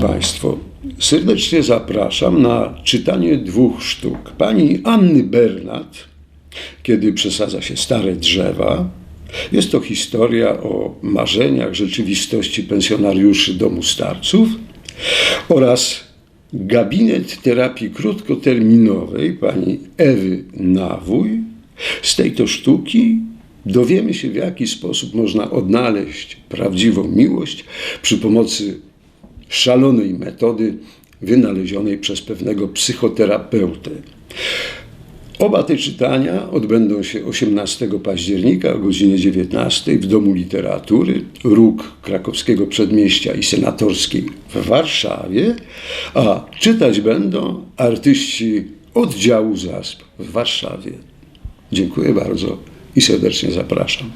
Państwo, serdecznie zapraszam na czytanie dwóch sztuk. Pani Anny Bernat, kiedy przesadza się stare drzewa. Jest to historia o marzeniach rzeczywistości pensjonariuszy domu starców oraz gabinet terapii krótkoterminowej pani Ewy Nawój. Z tej to sztuki dowiemy się, w jaki sposób można odnaleźć prawdziwą miłość przy pomocy szalonej metody wynalezionej przez pewnego psychoterapeutę. Oba te czytania odbędą się 18 października o godzinie 19 w Domu Literatury, róg krakowskiego przedmieścia i senatorskiej w Warszawie, a czytać będą artyści oddziału ZASP w Warszawie. Dziękuję bardzo i serdecznie zapraszam.